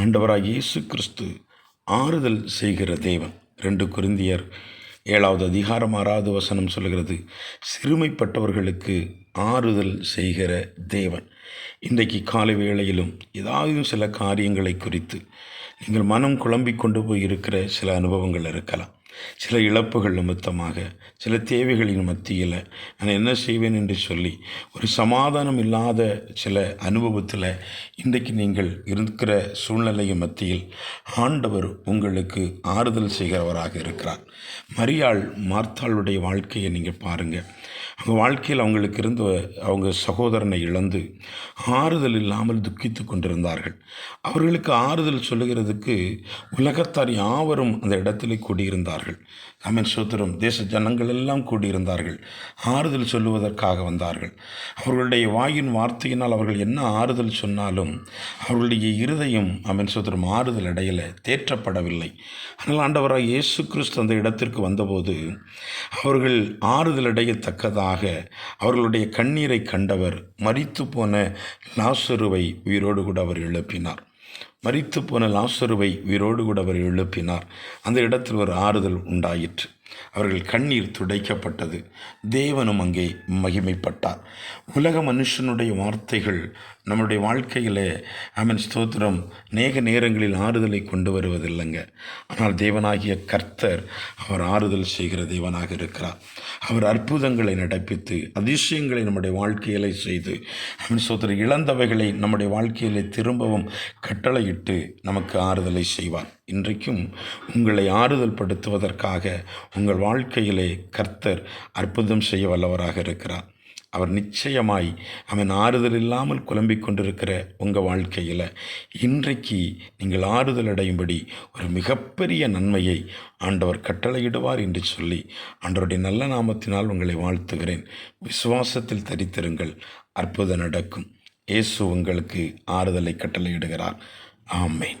ஆண்டவராக இயேசு கிறிஸ்து ஆறுதல் செய்கிற தேவன். ரெண்டு குருந்தியர் ஏழாவது அதிகாரம் ஆறாவது வசனம் சொல்கிறது சிறுமைப்பட்டவர்களுக்கு ஆறுதல் செய்கிற தேவன். இன்றைக்கு காலை வேளையிலும் ஏதாவது சில காரியங்களை குறித்து நீங்கள் மனம் குழம்பிக் கொண்டு போய் இருக்கிற சில அனுபவங்கள் இருக்கலாம். சில இழப்புகள் நிமித்தமாக சில தேவைகளின் மத்தியில் நான் என்ன செய்வேன் என்று சொல்லி ஒரு சமாதானம் இல்லாத சில அனுபவத்தில் இன்றைக்கு நீங்கள் இருக்கிற சூழ்நிலையின் மத்தியில் ஆண்டவர் உங்களுக்கு ஆறுதல் செய்கிறவராக இருக்கிறார். மரியாள் மார்த்தாளுடைய வாழ்க்கையை நீங்கள் பாருங்கள் அவங்க வாழ்க்கையில் அவங்களுக்கு இருந்த அவங்க சகோதரனை இழந்து ஆறுதல் இல்லாமல் துக்கித்து கொண்டிருந்தார்கள். அவர்களுக்கு ஆறுதல் சொல்லுகிறதுக்கு உலகத்தார் யாவரும் அந்த இடத்திலே கூடியிருந்தார்கள். அமன் சோத்திரம் தேச ஜனங்கள் எல்லாம் கூடியிருந்தார்கள். ஆறுதல் சொல்லுவதற்காக வந்தார்கள். அவர்களுடைய வாயின் வார்த்தையினால் அவர்கள் என்ன ஆறுதல் சொன்னாலும் அவர்களுடைய இருதயம் அமன் சோத்திரம் ஆறுதல் அடையலை தேற்றப்படவில்லை. ஆனால் ஆண்டவராக இயேசு கிறிஸ்து அந்த இடத்திற்கு வந்தபோது அவர்கள் ஆறுதல் அடையத்தக்கதாக அவர்களுடைய கண்ணீரை கண்டவர் மறித்து போன லாசருவை உயிரோடு கூட அவர் எழுப்பினார். மறித்து போன லாசருவை உயிரோடு கூட அவர் எழுப்பினார். அந்த இடத்தில் ஒரு ஆறுதல் உண்டாயிற்று. அவர்கள் கண்ணீர் துடைக்கப்பட்டது. தேவனும் அங்கே மகிமைப்பட்டார். உலக மனுஷனுடைய வார்த்தைகள் நம்முடைய வாழ்க்கையில் அவன் ஸ்தோத்திரம் நேக நேரங்களில் ஆறுதலை கொண்டு வருவதில்லைங்க. ஆனால் தேவனாகிய கர்த்தர் அவர் ஆறுதல் செய்கிற தேவனாக இருக்கிறார். அவர் அற்புதங்களை நடப்பித்து அதிசயங்களை நம்முடைய வாழ்க்கையிலே செய்து அவன் ஸ்தோத்திரம் இழந்தவைகளை நம்முடைய வாழ்க்கையிலே திரும்பவும் கட்டளையிட்டு நமக்கு ஆறுதலை செய்வார். இன்றைக்கும் உங்களை ஆறுதல் படுத்துவதற்காக உங்கள் வாழ்க்கையிலே கர்த்தர் அற்புதம் செய்ய வல்லவராக இருக்கிறார். அவர் நிச்சயமாய் அவன் ஆறுதல் இல்லாமல் குழம்பிக் கொண்டிருக்கிற உங்கள் வாழ்க்கையில் இன்றைக்கு நீங்கள் ஆறுதல் அடையும்படி ஒரு மிகப்பெரிய நன்மையை ஆண்டவர் கட்டளையிடுவார் என்று சொல்லி ஆண்டவருடைய நல்ல நாமத்தினால் உங்களை வாழ்த்துகிறேன். விசுவாசத்தில் தரித்திருங்கள். அற்புதம் நடக்கும். இயேசு உங்களுக்கு ஆறுதலை கட்டளையிடுகிறார். ஆமேன்.